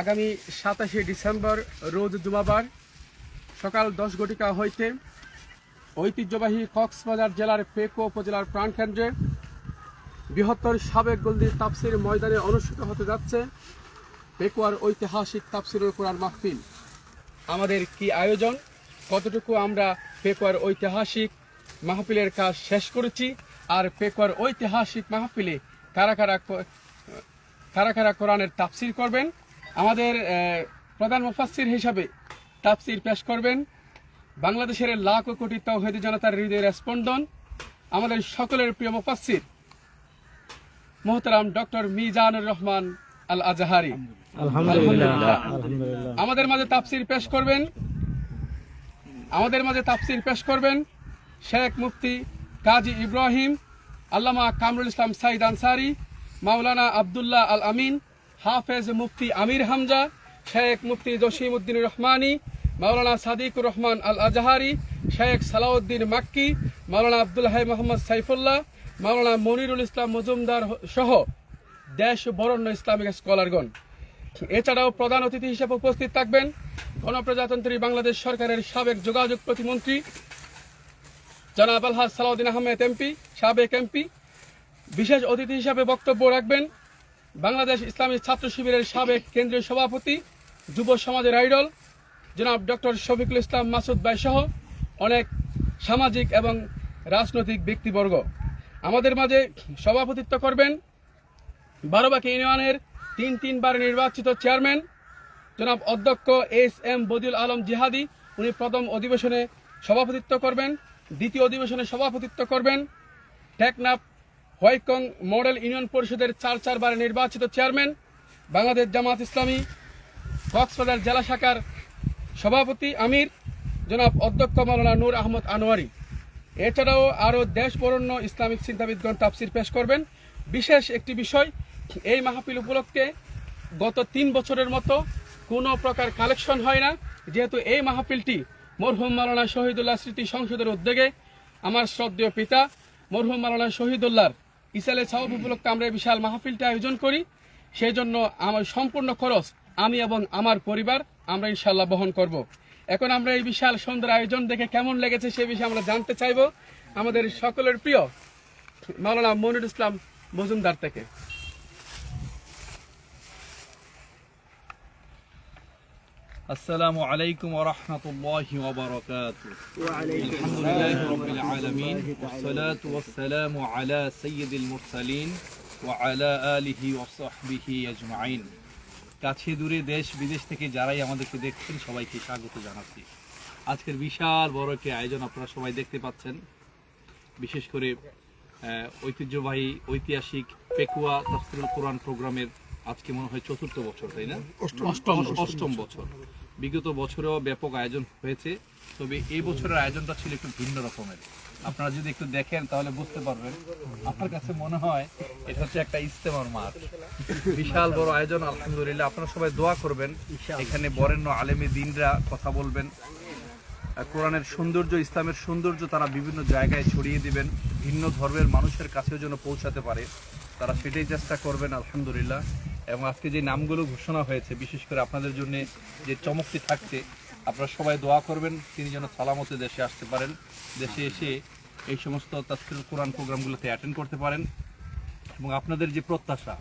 আগামী সাতাশে ডিসেম্বর রোজ জুমাবার সকাল দশ ঘটিকা হইতে ঐতিহ্যবাহী কক্সবাজার জেলার পেকো উপজেলার প্রাণকেন্দ্রে বৃহত্তর সাবেক গলদি তাপসির ময়দানে অনুষ্ঠিত হতে যাচ্ছে পেকুয়ার ঐতিহাসিক তাপসিরুল কোরআন মাহফিল। আমাদের কি আয়োজন? কতটুকু আমরা পেকুয়ার ঐতিহাসিক মাহফিলের কাজ শেষ করেছি আর পেকুয়ার ঐতিহাসিক মাহফিলে কারা কারা কারা কারা কোরআনের তাফসির করবেন? আমাদের প্রধান মুফাসসির হিসাবে তাফসির পেশ করবেন। বাংলাদেশের লাখ ও কোটি তৌহেদি জনতার হৃদয়ের স্পন্দন। আমাদের সকলের প্রিয় মুফাসসির মোহতারাম ডক্টর মিজানুর রহমান আল আজহারি আমাদের মাঝে তাফসির পেশ করবেন। আমাদের মাঝে তাফসির পেশ করবেন শেখ মুফতি কাজী ইব্রাহিম আল্লামা কামরুল ইসলাম সাইদ আনসারি মাওলানা আবদুল্লাহ আল আমিন হাফেজ মুফতি আমির হামজা, শেখ মুফতি জসিম উদ্দিন রহমানি, মাওলানা সাদিকুর রহমান আল আজহারি শেখ সালাউদ্দিন মাক্কি, মাওলানা আব্দুল হাই মোহাম্মদ সাইফুল্লাহ, মাওলানা মনিরুল ইসলাম মজুমদার সহ দেশ বরণ্য ইসলামিক স্কলারগণ। এছাড়াও প্রধান অতিথি হিসেবে উপস্থিত থাকবেন গণপ্রজাতন্ত্রী বাংলাদেশ সরকারের সাবেক যোগাযোগ প্রতিমন্ত্রী, জনাব আলহাজ সালাউদ্দিন আহমেদ এমপি, সাবেক এমপি। বিশেষ অতিথি হিসাবে বক্তব্য রাখবেন বাংলাদেশ ইসলামী ছাত্র শিবিরের সাবেক কেন্দ্রীয় সভাপতি, যুব সমাজের আইডল, জনাব ডক্টর শফিকুল ইসলাম মাসুদ ভাই সহ অনেক সামাজিক এবং রাজনৈতিক ব্যক্তিবর্গ। আমাদের মাঝে সভাপতিত্ব করবেন বারোবাকি ইউনিয়নের তিন তিনবার নির্বাচিত চেয়ারম্যান, জনাব অধ্যক্ষ এস এম বদিউল আলম জিহাদি, উনি প্রথম অধিবেশনে সভাপতিত্ব করবেন, দ্বিতীয় অধিবেশনে সভাপতিত্ব করবেন, টেকনাফ হোয়াইকং মডেল ইউনিয়ন পরিষদের চার চারবার নির্বাচিত চেয়ারম্যান, বাংলাদেশ জামাত ইসলামী, কক্সবাজার জেলা শাখার সভাপতি আমির, জনাব অধ্যক্ষ মাওলানা নূর আহমদ আনোয়ারি। এছাড়াও আরও দেশ বরণ্য ইসলামিক চিন্তাবিদগণ তাফসির পেশ করবেন। বিশেষ একটি বিষয়, এই মাহফিল উপলক্ষে গত তিন বছরের মতো কোনো প্রকার কালেকশন হয় না। যেহেতু এই মাহফিলটি মরহুম মালানা শহীদুল্লাহ স্মৃতি সংসদের উদ্যোগে আমার শ্রদ্ধেয় পিতা মরহুম মালানা শহীদুল্লাহর ইসালে সাহব উপলক্ষে আমরা এই বিশাল মাহফিলটা আয়োজন করি। সেই জন্য আমার সম্পূর্ণ খরচ আমি এবং আমার পরিবার আমরা ইনশাল্লাহ বহন করব। এখন আমরা এই বিশাল সুন্দর আয়োজন দেখে কেমন লেগেছে সে বিষয়ে আমরা জানতে চাইব। আমাদের সকলের প্রিয় মাওলানা মনির ইসলাম মজুমদার থেকে। السلام عليكم ورحمة الله وبركاته الحمد لله رب العالمين والصلاة والسلام على سيد المرسلين وعلى آله وصحبه أجمعين কাছে দূরে দেশ বিদেশ থেকে যারাই আমাদেরকে দেখছেন সবাইকে স্বাগত জানাচ্ছি আজকের বিশাল বড় একটি আয়োজন আপনারা সবাই দেখতে পাচ্ছেন বিশেষ করে আহ, ঐতিহ্যবাহী ঐতিহাসিক পেকুয়া তফসিরুল কোরআন প্রোগ্রামের আজকে মনে হয় চতুর্থ বছর তাই না অষ্টম অষ্টম বছর বিগত বছরেও ব্যাপক আয়োজন হয়েছে। তবে এই বছরের আয়োজনটা ছিল একটু ভিন্ন রকমের। আপনারা যদি একটু দেখেন তাহলে বুঝতে পারবেন। আপনার কাছে মনে হয় এটা হচ্ছে একটা ইস্তেমার মাঠ। বিশাল বড় আয়োজন আলহামদুলিল্লাহ। আপনারা সবাই দোয়া করবেন। এখানে বরেণ্য আলেমী দিনরা কথা বলবেন। কোরআনের সৌন্দর্য ইসলামের সৌন্দর্য তারা বিভিন্ন জায়গায় ছড়িয়ে দিবেন। ভিন্ন ধর্মের মানুষের কাছেও যেন পৌঁছাতে পারে। তারা সেটাই চেষ্টা করবেন আলহামদুলিল্লাহ। এবং আজকে যে নামগুলো ঘোষণা হয়েছে বিশেষ করে আপনাদের জন্য যে চমকটি থাকছে আপনারা সবাই দোয়া করবেন তিনি যেন সালামতে দেশে আসতে পারেন দেশে এসে এই সমস্ত তাস্কির কোরআন প্রোগ্রামগুলোতে অ্যাটেন্ড করতে পারেন এবং আপনাদের যে প্রত্যাশা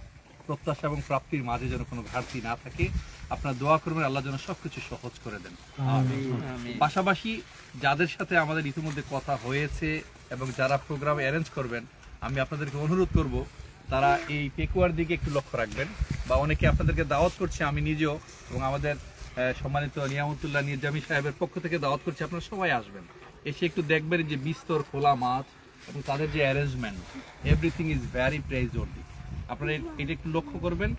প্রত্যাশা এবং প্রাপ্তির মাঝে যেন কোনো ঘাটতি না থাকে আপনারা দোয়া করবেন আল্লাহ যেন সবকিছু সহজ করে দেন। পাশাপাশি যাদের সাথে আমাদের ইতিমধ্যে কথা হয়েছে এবং যারা প্রোগ্রাম অ্যারেঞ্জ করবেন আমি আপনাদেরকে অনুরোধ করব তারা এই পেকুয়ার দিকে একটু লক্ষ্য রাখবেন। বা অনেকে আপনাদেরকে দাওয়াত করছে, আমি নিজেও এবং আমাদের সম্মানিত নিয়ামতুল্লাহ নিজামী সাহেবের পক্ষ থেকে দাওয়াত করছি, আপনারা সবাই আসবেন। এসে একটু দেখবেন যে বিস্তর খোলা মাছ এবং তাদের যে arrangement everything is very praiseworthy আপনারা এটা একটু লক্ষ্য করবেন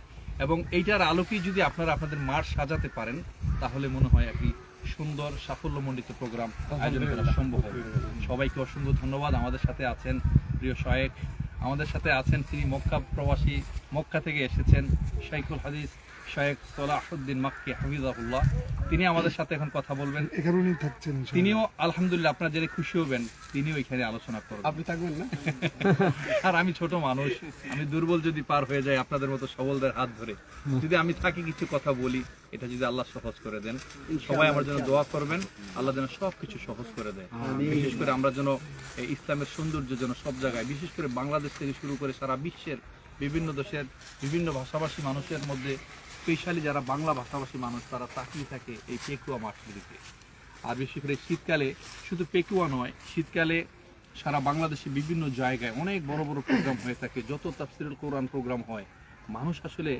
এবং এইটার আলোকেই যদি আপনারা আপনাদের মাঠ সাজাতে পারেন, তাহলে মনে হয় একটি সুন্দর সাফল্যমণ্ডিত প্রোগ্রাম আয়োজন করা সম্ভব হবে। সবাইকে অসংখ্য ধন্যবাদ। আমাদের সাথে আছেন প্রিয় শায়েক আমাদের সাথে আছেন তিনি মক্কা প্রবাসী মক্কা থেকে এসেছেন শাইখুল হাদিস। সলাহুদ্দিন মাক্কি হাফিজাহুল্লাহ। তিনি আমাদের সাথে এখন কথা বলবেন। এখানে উনি থাকছেন তিনিও আলহামদুলিল্লাহ আপনারা জেনে খুশি হবেন তিনিও এখানে আলোচনা করবেন। আপনি থাকবেন না? আর আমি ছোট মানুষ আমি দুর্বল যদি পার হয়ে যাই আপনাদের মতো সবলদের হাত ধরে। যদি আমি থাকি কিছু কথা বলি এটা যদি আল্লাহ সহজ করে দেন। সবাই আমার জন্য দোয়া করবেন আল্লাহ যেন সব কিছু সহজ করে দেয়। বিশেষ করে আমরা যেন ইসলামের সৌন্দর্য যেন সব জায়গায় বিশেষ করে বাংলাদেশ থেকে শুরু করে সারা বিশ্বের বিভিন্ন দেশের বিভিন্ন ভাষাভাষী মানুষের মধ্যে স্পেশালি যারা বাংলা ভাষাভাষী মানুষ, তারা তাকিয়ে থাকে এই পেকুয়া মাঠগুলিতে। আর বিশেষ করে শীতকালে শুধু পেকুয়া নয়, শীতকালে সারা বাংলাদেশে বিভিন্ন জায়গায় অনেক বড় বড় প্রোগ্রাম হয়ে থাকে। যত তাফসিরুল কোরআন প্রোগ্রাম হয়, মানুষ আসলে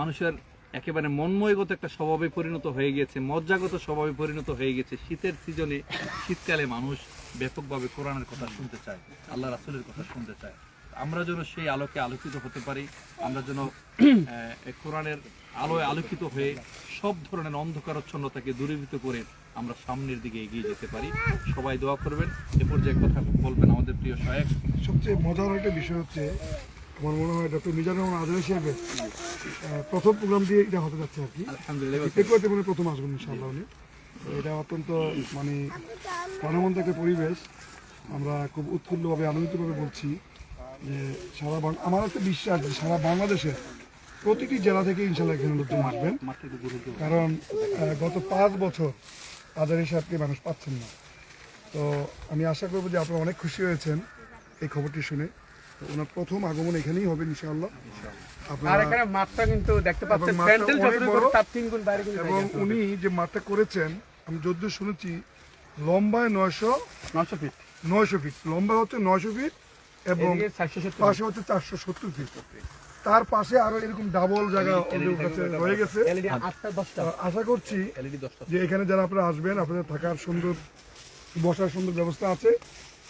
মানুষের একেবারে মনময়গত একটা স্বভাবে পরিণত হয়ে গেছে, মজ্জাগত স্বভাবে পরিণত হয়ে গেছে। শীতের সিজনে শীতকালে মানুষ ব্যাপকভাবে কোরআনের কথা শুনতে চায়, আল্লাহ রাসুলের কথা শুনতে চায়। আমরা যেন সেই আলোকে আলোকিত হতে পারি আমরা যেন কোরআনের আলোয় আলোকিত হয়ে সব ধরনের অন্ধকারচ্ছন্নতাকে দূরীভূত করে আমরা সামনের দিকে এগিয়ে যেতে পারি। সবাই দোয়া করবেন। এ পর্যায়ে কথা বলবেন আমাদের প্রিয় সহায়ক সবচেয়ে মজার একটা বিষয় হচ্ছে আমার মনে হয় ডক্টর মিজানুর রহমান আজহারি সাহেবের প্রথম প্রোগ্রাম দিয়ে এটা হতে যাচ্ছে আর কি। আলহামদুলিল্লাহ মনে প্রথম আসবেন ইনশাআল্লাহ উনি। এটা অত্যন্ত মানে প্রাণবন্ত একটা পরিবেশ। আমরা খুব উৎফুল্লভাবে আনন্দিতভাবে বলছি। যে সারা আমার একটা বিশ্বাস যে সারা বাংলাদেশের প্রতিটি জেলা থেকে ইনশাল্লাহ এখানে লোকজন আসবেন। কারণ গত পাঁচ বছর আজারি সাহেবকে মানুষ পাচ্ছেন না। তো আমি আশা করব যে আপনারা অনেক খুশি হয়েছেন এই খবরটি শুনে। ওনার প্রথম আগমন এখানেই হবে ইনশাআল্লাহ। আর এখানে মাঠটা কিন্তু দেখতে পাচ্ছেন প্যান্ডেল যতটুকু তার তিন গুণ বাইরে কিন্তু এবং উনি যে মাঠটা করেছেন আমি যদ্দূর শুনেছি লম্বায় নয়শো নশো ফিট। নয়শো ফিট। লম্বা হচ্ছে নয়শো ফিট এবং এদিকে চারশো সত্তর পাশে হচ্ছে চারশো সত্তর ফিট তার পাশে আরও এরকম ডাবল জায়গা রয়ে গেছে। আশা করছি যে এখানে যারা আপনারা আসবেন আপনাদের থাকার সুন্দর বসার সুন্দর ব্যবস্থা আছে।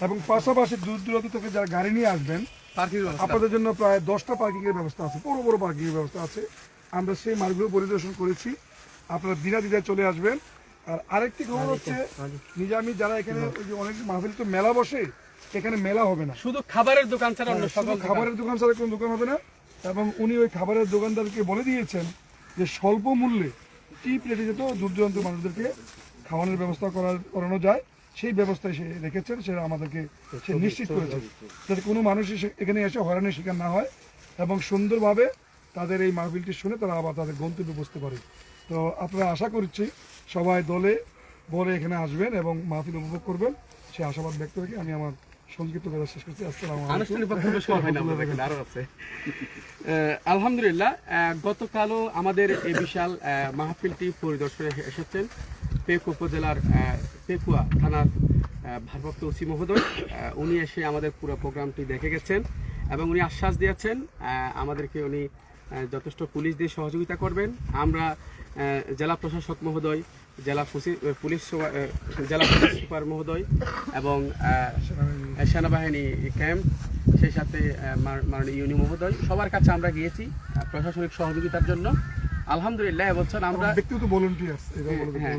এবং পাশাপাশি দূর দূরান্ত থেকে যারা গাড়ি নিয়ে আসবেন আপনাদের জন্য প্রায় দশটা পার্কিং এর ব্যবস্থা আছে বড় বড় পার্কিং এর ব্যবস্থা আছে। আমরা সেই মার্গগুলো পরিদর্শন করেছি। আপনারা দিনা দিদায় চলে আসবেন। আর আরেকটি খবর হচ্ছে নিজামি যারা এখানে ওই যে অনেক মাহফিল তো মেলা বসে এখানে মেলা হবে না। শুধু খাবারের দোকান ছাড়া অন্য হ্যাঁ, সকল খাবারের দোকান ছাড়া কোনো দোকান হবে না। এবং উনি ওই খাবারের দোকানদারকে বলে দিয়েছেন যে স্বল্প মূল্যে চিপ রেটে যেত দূর দূরান্ত মানুষদেরকে খাওয়ানোর ব্যবস্থা করার করানো যায়। সেই ব্যবস্থায় সে রেখেছেন সেটা আমাদেরকে সে নিশ্চিত করেছেন। যাতে কোনো মানুষই এখানে এসে হয়রানির শিকার না হয় এবং সুন্দরভাবে তাদের এই মাহফিলটি শুনে তারা আবার তাদের গন্তব্যে বুঝতে পারে। তো আপনারা আশা করছি সবাই দলে বলে এখানে আসবেন এবং মাহফিল উপভোগ করবেন। সে আশাবাদ ব্যক্ত রেখে আমি আমার আলহামদুলিল্লাহ গতকালও আমাদের এই বিশাল মাহফিলটি পরিদর্শনে এসেছেন। পেক উপজেলার পেকুয়া থানার ভারপ্রাপ্ত ওসি মহোদয়। উনি এসে আমাদের পুরো প্রোগ্রামটি দেখে গেছেন এবং উনি আশ্বাস দিয়েছেন আমাদেরকে উনি যথেষ্ট পুলিশ দিয়ে সহযোগিতা করবেন। আমরা জেলা প্রশাসক মহোদয়, জেলা পুলিশ জেলা পুলিশ সুপার মহোদয় এবং সেনাবাহিনী ক্যাম্প, সেই সাথে মাননীয় ইউনি মহোদয়, সবার কাছে আমরা গিয়েছি প্রশাসনিক সহযোগিতার জন্য। আলহামদুলিল্লাহ এবছর আমরা ব্যক্তিগত ভলেন্টিয়ার্স বলে হ্যাঁ,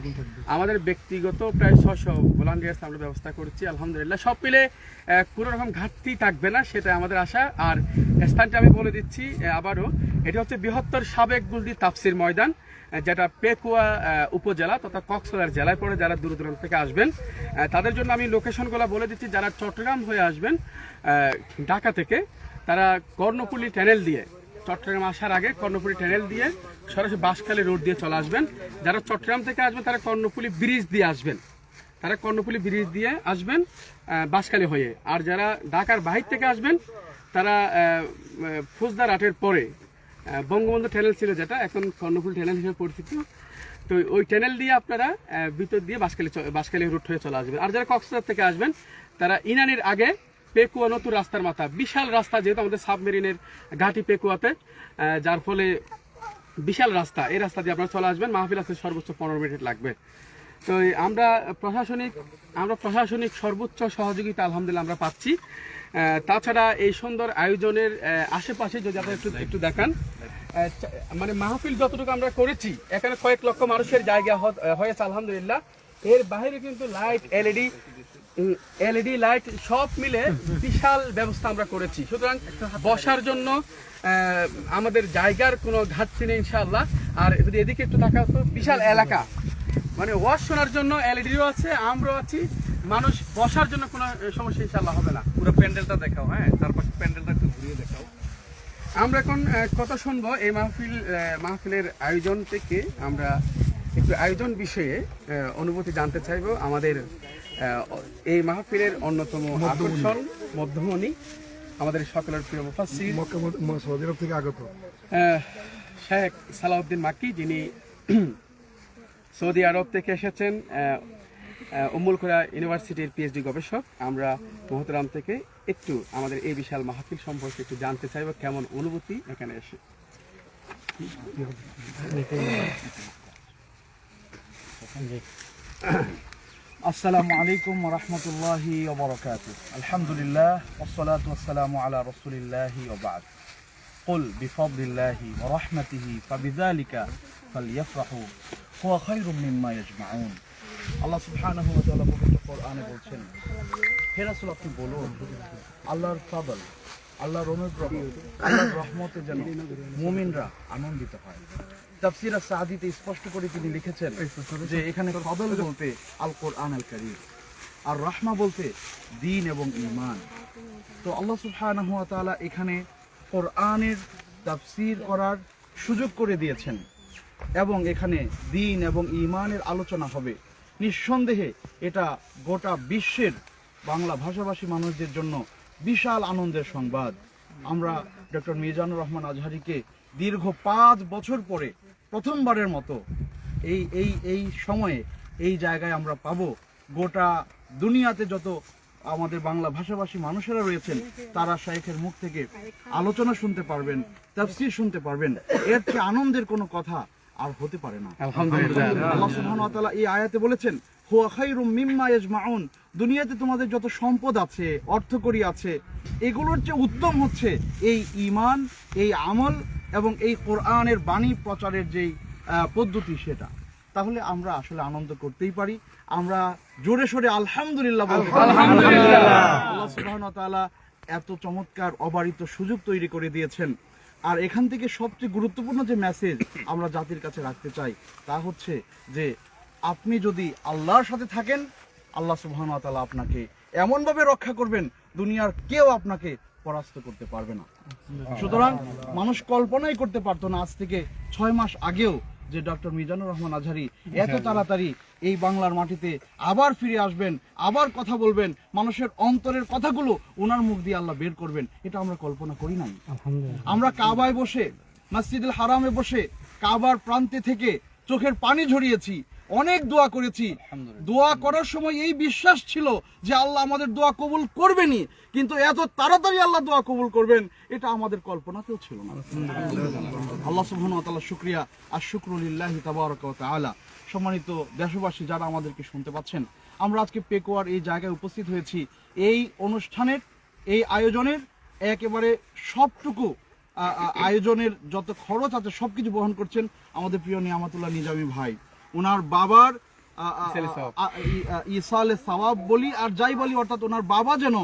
আমাদের ব্যক্তিগত প্রায় ছশো ভলান্টিয়ার্স আমরা ব্যবস্থা করছি আলহামদুলিল্লাহ। সব মিলে কোনো রকম ঘাটতি থাকবে না সেটা আমাদের আশা। আর স্থানটা আমি বলে দিচ্ছি আবারও এটি হচ্ছে বৃহত্তর সাবেক গুলদি তাফসির ময়দান যেটা পেকুয়া উপজেলা তথা কক্সবাজার জেলায় পড়ে যারা দূর দূরান্ত থেকে আসবেন। তাদের জন্য আমি লোকেশনগুলো বলে দিচ্ছি যারা চট্টগ্রাম হয়ে আসবেন ঢাকা থেকে তারা কর্ণপুলি ট্যানেল দিয়ে চট্টগ্রাম আসার আগে কর্ণপুলি ট্যানেল দিয়ে সরাসরি বাঁশখালী রোড দিয়ে চলে আসবেন। যারা চট্টগ্রাম থেকে আসবেন, তারা কর্ণপুলি ব্রিজ দিয়ে আসবেন। তারা কর্ণপুলি ব্রিজ দিয়ে আসবেন বাঁশখালী হয়ে। আর যারা ঢাকার বাহির থেকে আসবেন, তারা ফৌজদার আটের পরে বঙ্গবন্ধু ট্যানেল ছিল যেটা, এখন কর্ণফুল ট্যানেল হিসেবে পরিচিত। তো ওই ট্যানেল দিয়ে আপনারা ভিতর দিয়ে চ- বাঁশখালী রুট হয়ে চলে আসবেন। আর যারা কক্সবাজার থেকে আসবেন, তারা ইনানির আগে পেকুয়া নতুন রাস্তার মাথা। বিশাল রাস্তা যেহেতু আমাদের সাবমেরিনের ঘাটি পেকুয়াতে যার ফলে বিশাল রাস্তা। এই রাস্তা দিয়ে আপনারা চলে আসবেন। মাহফিল আসতে সর্বোচ্চ পনেরো মিনিট লাগবে। তো আমরা প্রশাসনিক আমরা প্রশাসনিক সর্বোচ্চ সহযোগিতা আলহামদুলিল্লাহ আমরা পাচ্ছি। তাছাড়া এই সুন্দর আয়োজনের আশেপাশে যদি আপনারা একটু একটু দেখান। মানে মাহফিল যতটুকু আমরা করেছি, এখানে কয়েক লক্ষ মানুষের জায়গা হয়েছে আলহামদুলিল্লাহ। এর বাইরে কিন্তু লাইট, এলইডি এলইডি, লাইট সব মিলে বিশাল ব্যবস্থা আমরা করেছি। সুতরাং বসার জন্য আমাদের জায়গার কোনো ঘাটতি নেই ইনশাআল্লাহ। আর যদি এদিকে একটু তাকাও তো বিশাল এলাকা। মানে ওয়াশ শোনার জন্য এলইডিও আছে আমরাও আছি। মানুষ বসার জন্য কোনো সমস্যা ইনশাআল্লাহ হবে না। পুরো প্যান্ডেলটা দেখাও হ্যাঁ? তারপর প্যান্ডেলটা একটু ঘুরিয়ে দেখাও। আমরা এখন কথা শুনব এই মাহফিল মাহফিলের আয়োজন থেকে। আমরা একটু আয়োজন বিষয়ে অনুভূতি জানতে চাইব। আমাদের এই মাহফিলের অন্যতম আকর্ষণ মধ্যমণি। আমাদের সকলের প্রিয় মুফাসির সৌদি থেকে আগত। শেখ সালাউদ্দিন মাক্কি যিনি সৌদি আরব থেকে এসেছেন উম্মুলকুরা ইউনিভার্সিটির পিএইচডি গবেষক। আমরা মহতরাম থেকে একটু আমাদের এই বিশাল মাহফিল সম্পর্কে একটু জানতে চাইব কেমন অনুভূতি এখানে এসে। Thank you. ورحمة الله وبركاته الحمد لله والصلاة والسلام على رسول الله وبعد قل بفضل الله ورحمته فبذلك فليفرحوا هو خير مما يجمعون আল্লাহ সুবহানাহু ওয়া তাআলা পবিত্র কোরআনে বলছেন হে রাসূল আপনি বলুন আল্লাহর ফাদল আল্লাহর অনুগ্রহ আল্লাহর রহমতে যেন মুমিনরা আনন্দিত হয় তাফসিরা সাদিতে স্পষ্ট করে তিনি লিখেছেন যে এখানে ফদল বলতে আল কোরআন আল কারীম আর রাহমা বলতে দিন এবং ঈমান। তো আল্লাহ সুবহানাহু ওয়া তাআলা এখানে কোরআনের তাফসীর করার সুযোগ করে দিয়েছেন এবং এখানে দিন এবং ইমানের আলোচনা হবে। নিঃসন্দেহে এটা গোটা বিশ্বের বাংলা ভাষাভাষী মানুষদের জন্য বিশাল আনন্দের সংবাদ। আমরা ডক্টর মিজানুর রহমান আজহারিকে দীর্ঘ পাঁচ বছর পরে প্রথমবারের মতো এই এই এই সময়ে এই জায়গায় আমরা পাবো। গোটা দুনিয়াতে যত আমাদের বাংলা ভাষাভাষী মানুষেরা রয়েছেন তারা শাইখের মুখ থেকে আলোচনা শুনতে পারবেন তাফসীর শুনতে পারবেন। এর চেয়ে আনন্দের কোনো কথা আর হতে পারে না। আলহামদুলিল্লাহ। আল্লাহ সুবহানাহু ওয়া এই আয়াতে বলেছেন হুয়া খায়রুম মিম্মা ইয়াজমাউন। দুনিয়াতে তোমাদের যত সম্পদ আছে অর্থকরী আছে এগুলোর চেয়ে উত্তম হচ্ছে এই ঈমান এই আমল এবং এই কোরআনের বাণী প্রচারের যেই পদ্ধতি সেটা। তাহলে আমরা আসলে আনন্দ করতেই পারি। আমরা জোরে সোরে আলহামদুলিল্লাহ আল্লাহ এত চমৎকার অবারিত সুযোগ তৈরি করে দিয়েছেন। আর এখান থেকে সবচেয়ে গুরুত্বপূর্ণ যে মেসেজ আমরা জাতির কাছে রাখতে চাই তা হচ্ছে যে আপনি যদি আল্লাহর সাথে থাকেন আল্লাহ সুবহানাহু ওয়া আপনাকে এমনভাবে রক্ষা করবেন দুনিয়ার কেউ আপনাকে পরাস্ত করতে পারবে না। সুতরাং মানুষ কল্পনাই করতে পারতো না আজ থেকে ছয় মাস আগেও যে ডক্টর মিজানুর রহমান আজহারি এত তাড়াতাড়ি এই বাংলার মাটিতে আবার ফিরে আসবেন আবার কথা বলবেন মানুষের অন্তরের কথাগুলো ওনার মুখ দিয়ে আল্লাহ বের করবেন এটা আমরা কল্পনা করি নাই। আমরা কাবায় বসে মসজিদুল হারামে বসে কাবার প্রান্তে থেকে চোখের পানি ঝরিয়েছি অনেক দোয়া করেছি। দোয়া করার সময় এই বিশ্বাস ছিল যে আল্লাহ আমাদের দোয়া কবুল করবেনই। কিন্তু এত তাড়াতাড়ি আল্লাহ দোয়া কবুল করবেন এটা আমাদের কল্পনাতেও ছিল না। আল্লাহ ওয়া তাআলা আর শুকরুলিল্লাহি তাবারাকা ওয়া সম্মানিত দেশবাসী যারা আমাদেরকে শুনতে পাচ্ছেন আমরা আজকে পেকোয়ার এই জায়গায় উপস্থিত হয়েছি। এই অনুষ্ঠানের এই আয়োজনের একেবারে সবটুকু আয়োজনের যত খরচ আছে সবকিছু বহন করছেন আমাদের প্রিয় নিয়ামতুল্লাহ নিজামী ভাই। ওনার বাবার ইসালে সওয়াব। বলি আর যাই বলি অর্থাৎ ওনার বাবা যেন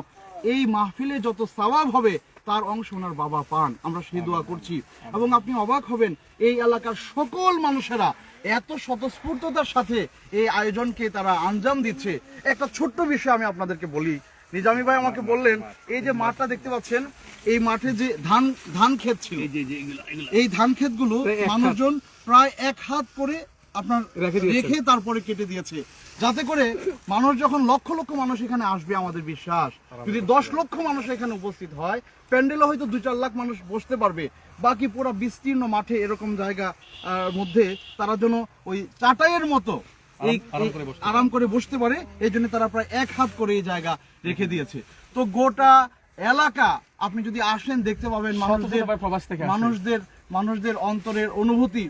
এই মাহফিলে যত সওয়াব হবে তার অংশ ওনার বাবা পান। আমরা সেই দোয়া করছি। এবং আপনি অবাক হবেন এই এলাকার সকল মানুষেরা এত স্বতঃস্ফূর্ততার সাথে এই আয়োজনকে তারা আঞ্জাম দিচ্ছে। একটা ছোট্ট বিষয় আমি আপনাদেরকে বলি। নিজামী ভাই আমাকে বললেন এই যে মাঠটা দেখতে পাচ্ছেন এই মাঠে যে ধান ধান ক্ষেত ছিল এই ধান ক্ষেতগুলো মানুষজন প্রায় এক হাত করে আপনার রেখে তারপরে কেটে দিয়েছে। যাতে করে মানুষ যখন লক্ষ লক্ষ মানুষ এখানে আসবে আমাদের বিশ্বাস। যদি দশ লক্ষ মানুষ এখানে উপস্থিত হয় প্যান্ডেলে হয়তো দুই চার লাখ মানুষ বসতে পারবে। বাকি পুরো বিস্তীর্ণ মাঠে এরকম জায়গা মধ্যে তারা যেন ওই চাটাইয়ের মতো আরাম করে বসতে পারে। এই জন্য তারা প্রায় এক হাত করে এই জায়গা রেখে দিয়েছে। তো গোটা এলাকা আপনি যদি আসেন দেখতে পাবেন মানুষদের। মানুষদের মানুষদের অন্তরের অনুভূতি।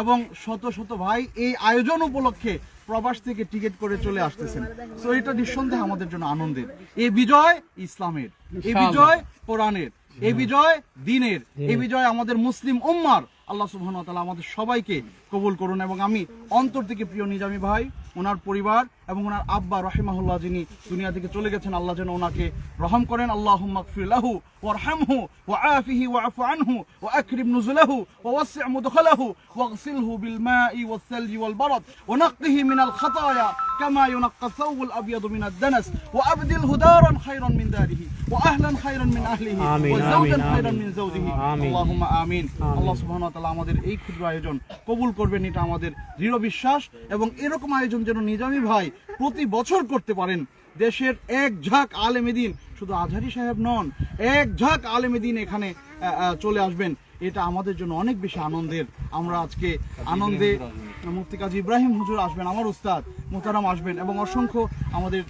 এবং শত শত ভাই এই আয়োজন উপলক্ষে প্রবাস থেকে টিকিট করে চলে আসতেছেন। তো এটা নিঃসন্দেহে আমাদের জন্য আনন্দের। এই বিজয় ইসলামের এই বিজয় কোরআনের এই বিজয় দিনের এই বিজয় আমাদের মুসলিম উম্মার। আল্লাহ সুহান তাআলা আমাদের সবাইকে কবুল করুন এবং আমি অন্তর থেকে প্রিয় নিজামী ভাই ওনার পরিবার এবং ওনার আব্বা রহিমাহুল্লাহ যিনি দুনিয়া থেকে চলে গেছেন আল্লাহ যেন ওনাকে রহম করেন আল্লাহ মাকফির লাহু ওয়ারহামহু ওয়াআফিহি ওয়াআফু আনহু ওয়াকরিম নুজুলাহু ওয়াওসি'হ মুদখালাহু واغسله بالماء والثلج والبرد ونقه من الخطايا كما ينقى الثوب الابيض من الدنس وابدله دارا خيرا من داره واهلا خيرا من اهله آمين، وزوجا آمين، خيرا آمين। من زوجه آمين। اللهم আমিন আল্লাহ সুবহানাহু ওয়া তাআলা আমাদের এই ক্ষুদ্র আয়োজন কবুল করবেন এটা আমাদের দৃঢ় বিশ্বাস এবং এরকম আয়োজন যেন নিজামী ভাই প্রতি বছর করতে পারেন। দেশের এক ঝাঁক আলেমেদিন শুধু আজহারি সাহেব নন এক ঝাঁক আলেমেদিন এখানে চলে আসবেন। এটা আমাদের জন্য অনেক বেশি আনন্দের। আমরা আজকে আনন্দে মুফতি কাজী ইব্রাহিম হুজুর আসবেন আমার উস্তাদ মোতারাম আসবেন এবং অসংখ্য আমাদের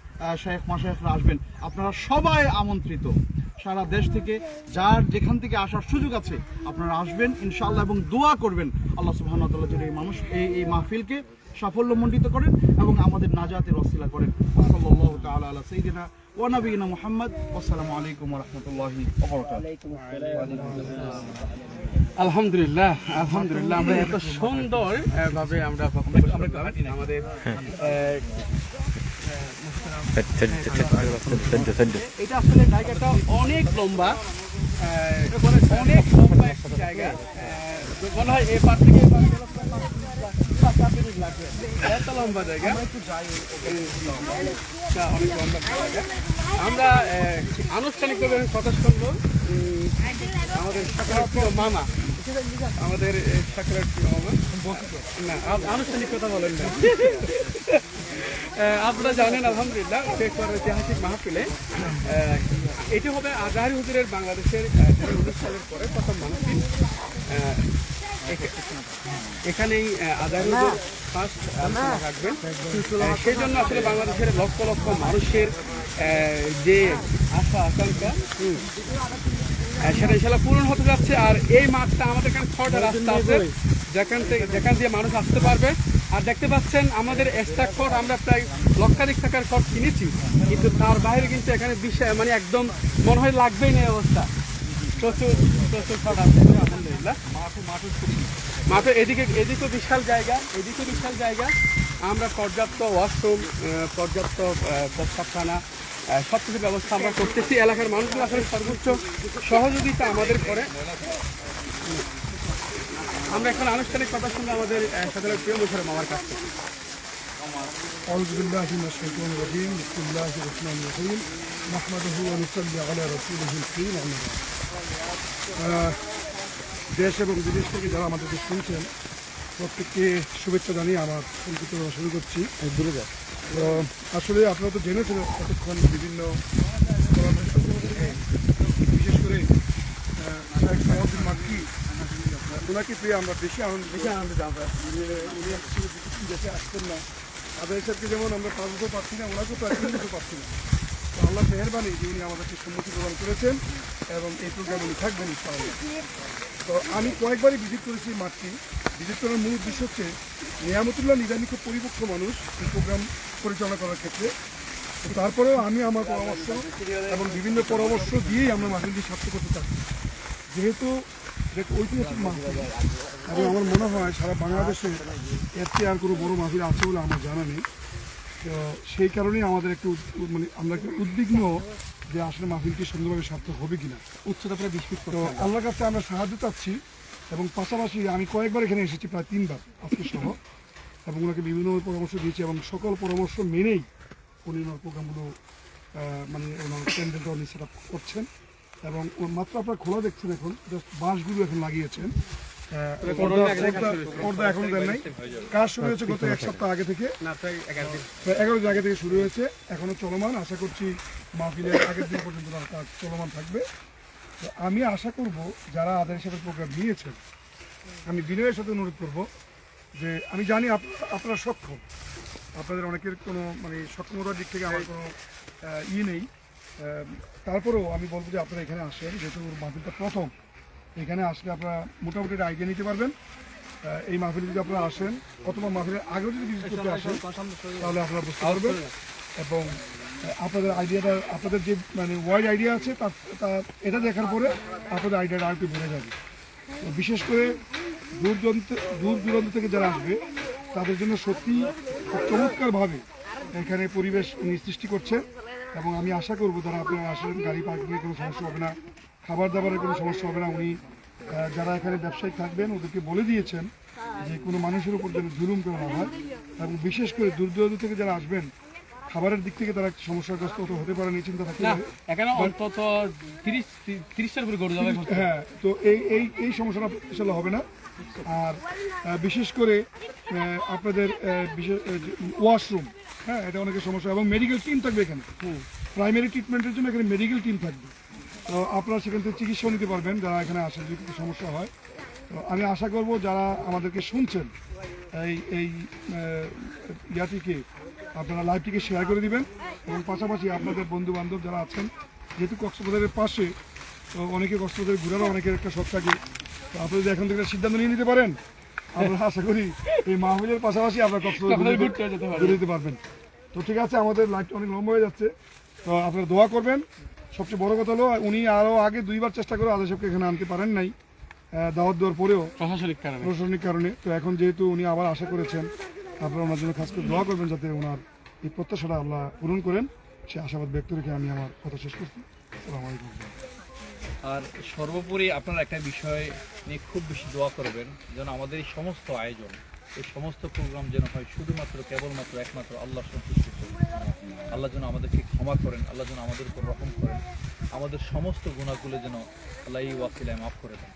শেখ মাসায়েখরা আসবেন। আপনারা সবাই আমন্ত্রিত। সারা দেশ থেকে যার যেখান থেকে আসার সুযোগ আছে আপনারা আসবেন ইনশাআল্লাহ এবং দোয়া করবেন। আল্লাহ তাআলা যেন এই মানুষ এই এই মাহফিলকে সাফল্যমণ্ডিত করেন এবং আমাদের নাজাতের ওসিলা করেন আলা নবিয়িনা আসসালামু আলাইকুম রাহমাতুল্লাহি আলহামদুলিল্লাহ আলহামদুলিল্লাহ আমরা এত সুন্দর ভাবে আমরা আমাদের এটা আসলে জায়গাটা অনেক লম্বা অনেক লম্বা একটা জায়গা মনে হয় থেকে লাগবে। এত লম্বা জায়গা। অনেক লম্বা জায়গা। আমরা আনুষ্ঠানিকভাবে কথা শুনব আমাদের সকলের প্রিয় মামা। আমাদের সকলের প্রিয় মামা। না আনুষ্ঠানিক কথা বলেন না। আপনারা জানেন আলহামদুলিল্লাহ ঐতিহাসিক মাহফিলে এটি হবে আজহারি হুজুরের বাংলাদেশের সালের পরে প্রথম এখা- এখানেই আজহারি হুজুর ফার্স্ট রাখবেন সেই জন্য আসলে বাংলাদেশের লক্ষ লক্ষ মানুষের যে আশা আকাঙ্ক্ষা সেটা ইনশাল্লাহ পূরণ হতে যাচ্ছে। আর এই মাঠটা আমাদের এখানে ছটা রাস্তা আছে। যেখান থেকে যেখান দিয়ে মানুষ আসতে পারবে। আর দেখতে পাচ্ছেন আমাদের এক্সট্রা খড় আমরা প্রায় লক্ষাধিক টাকার খড় কিনেছি, কিন্তু তার বাইরে কিন্তু এখানে বিশাল মানে একদম মনে হয় লাগবেই না অবস্থা। প্রচুর প্রচুর মাঠে এদিকে এদিকেও বিশাল জায়গা এদিকেও বিশাল জায়গা। আমরা পর্যাপ্ত ওয়াশরুম পর্যাপ্ত প্রস্তাবখানা সব কিছু ব্যবস্থা আমরা করতেছি। এলাকার মানুষগুলো আসলে সর্বোচ্চ সহযোগিতা আমাদের করে। আমরা এখন আনুষ্ঠানিক কথা শুনবো আমাদের আহ, সাধারণ প্রিয় মুখের মামার কাছ থেকে أعوذ بالله من الشيطان الرجيم بسم الله الرحمن الرحيم نحمده ونصلي على رسوله الكريم أما بعد আহ, দেশ এবং বিদেশ থেকে যারা আমাদেরকে শুনছেন প্রত্যেককে শুভেচ্ছা জানিয়ে আমার পরিচিত শুরু করছি তো আসলে আপনারা তো জেনেছেন এতক্ষণ বিভিন্ন বিশেষ করে আহ, শেখ সালাউদ্দিন মাক্কি ওনাকে পেয়ে আমরা বেশি আনন্দ বেশি আনন্দিত আমরা। উনি উনি দেশে আসছেন না। আদায় সাহেবকে যেমন আমরা পাঁচ পাচ্ছি না, ওনাকেও তো এক বছর পাচ্ছি না। তো আল্লাহ মেহরবানি যে উনি আমাদেরকে সম্মতি প্রদান করেছেন এবং এই প্রোগ্রাম উনি থাকবেন তো আমি কয়েকবারই ভিজিট করেছি মাঠটি। ভিজিট করার মূল উদ্দেশ্য হচ্ছে নিয়ামতুল্লাহ নিজামী খুব পরিপক্ষ মানুষ এই প্রোগ্রাম পরিচালনা করার ক্ষেত্রে। তারপরেও আমি আমার পরামর্শ এবং বিভিন্ন পরামর্শ দিয়েই আমরা মাহফিলটি সার্থক করতে চাচ্ছি যেহেতু ঐতিহাসিক মাহফিল। এবং আমার মনে হয় সারা বাংলাদেশে এর চেয়ে আর কোনো বড় মাহফিল আছে বলে আমার জানা নেই। তো সেই কারণেই আমাদের একটু মানে আমরা একটু উদ্বিগ্ন যে আসলে মাহফিলটি সুন্দরভাবে সার্থক হবে কিনা। উচ্চতা প্রায় বিশ ফিট তো আল্লাহর কাছে আমরা সাহায্য চাচ্ছি এবং পাশাপাশি আমি কয়েকবার এখানে এসেছি প্রায় তিনবার আজকে সহ। এবং ওনাকে বিভিন্ন পরামর্শ দিয়েছি এবং সকল পরামর্শ মেনেই উনি ওনার প্রোগ্রামগুলো মানে ওনার প্যান্ডেলটা উনি সেট করছেন। এবং ওর মাত্র আপনার খোলা দেখছেন এখন জাস্ট বাঁশগুলো এখন লাগিয়েছেন। আহ, পর্দা- পর্দা- পর্দা এখনও দেন নাই। কাজ শুরু হয়েছে গত এক সপ্তাহ আগে থেকে। এগারো দিন। তো থেকে শুরু হয়েছে। এখনও চলমান আশা করছি মাহফিলের আগের দিন পর্যন্ত কাজ চলমান থাকবে। তো আমি আশা করব যারা আদার হিসাবে প্রোগ্রাম নিয়েছেন আমি বিনয়ের সাথে অনুরোধ করব যে আমি জানি আপ- আপনারা সক্ষম। আপনাদের অনেকের কোনো মানে সক্ষমতার দিক থেকে আমার কোনো আহ, ইয়ে নেই। তারপরেও আমি বলব যে আপনারা এখানে আসেন যেহেতু মাহফিলটা প্রথম। এখানে আসলে আপনারা মোটামুটি একটা আইডিয়া নিতে পারবেন। এই মাহফিলে যদি আপনারা আসেন অথবা মাহফিলের আগেও যদি ভিজিট করতে আসেন তাহলে আপনারা বুঝতে পারবেন এবং আপনাদের আইডিয়াটা আপনাদের যে মানে ওয়াইড আইডিয়া আছে তার তা এটা দেখার পরে আপনাদের আইডিয়াটা আর একটু বেড়ে যাবে। তো বিশেষ করে দূর দূরান্ত দূর দূরান্ত থেকে যারা আসবে তাদের জন্য সত্যি চমৎকারভাবে এখানে পরিবেশ উনি সৃষ্টি করছেন এবং আমি আশা করব তারা আপনারা আসেন, গাড়ি পার্কিংয়ের কোনো সমস্যা হবে না, খাবার দাবারের কোনো সমস্যা হবে না। উনি যারা এখানে ব্যবসায়ী থাকবেন, ওদেরকে বলে দিয়েছেন যে কোনো মানুষের উপর যেন জুলুম করা না হয়। এবং বিশেষ করে দূর দূরান্ত থেকে যারা আসবেন খাবারের দিক থেকে তারা সমস্যাগ্রস্ত হতে হতে পারেন এই চিন্তা থাকতে না এখানে অন্তত তিরিশ তিরিশটার উপরে গরু যাবে হ্যাঁ তো এই এই এই সমস্যাটা হবে না। আর বিশেষ করে আপনাদের বিশেষ ওয়াশরুম হ্যাঁ এটা অনেকের সমস্যা। এবং মেডিকেল টিম থাকবে এখানে। প্রাইমারি ট্রিটমেন্টের জন্য এখানে মেডিকেল টিম থাকবে। তো আপনারা সেখান থেকে চিকিৎসা নিতে পারবেন যারা এখানে আসেন যদি কোনো সমস্যা হয়। তো আমি আশা করব যারা আমাদেরকে শুনছেন এই এই ইয়াটিকে আপনারা লাইভটিকে শেয়ার করে দিবেন এবং পাশাপাশি আপনাদের বন্ধু বান্ধব যারা আছেন যেহেতু কক্সবাজারের পাশে তো অনেকে কক্সবাজারে ঘুরারও অনেকের একটা শখ থাকে। তো আপনারা যদি এখন থেকে সিদ্ধান্ত নিয়ে নিতে পারেন আমরা আশা করি এই মাহফিলের পাশাপাশি আপনারা কক্সবাজার ঘুরে যেতে পারবেন। তো ঠিক আছে আমাদের লাইফটা অনেক লম্বা হয়ে যাচ্ছে। তো আপনারা দোয়া করবেন। সবচেয়ে বড় কথা হলো উনি আরও আগে দুইবার চেষ্টা করে আদেশকে এখানে আনতে পারেন নাই। দাওয়াত দেওয়ার পরেও প্রশাসনিক কারণে। প্রশাসনিক কারণে। তো এখন যেহেতু উনি আবার আশা করেছেন আপনারা ওনার জন্য খাস করে দোয়া করবেন যাতে ওনার এই প্রত্যাশাটা আল্লাহ পূরণ করেন। সে আশাবাদ ব্যক্ত রেখে আমি আমার কথা শেষ করছি। আর সর্বোপরি আপনারা একটা বিষয় নিয়ে খুব বেশি দোয়া করবেন, যেন আমাদের এই সমস্ত আয়োজন, এই সমস্ত প্রোগ্রাম যেন হয় শুধুমাত্র, কেবলমাত্র, একমাত্র আল্লাহ সন্তুষ্টির জন্য আল্লাহ যেন আমাদেরকে ক্ষমা করেন, আল্লাহ যেন আমাদের উপর রকম করেন। আমাদের সমস্ত গুণাগুলো যেন আল্লাহ এই ওয়াসিলায় মাফ করে দেন।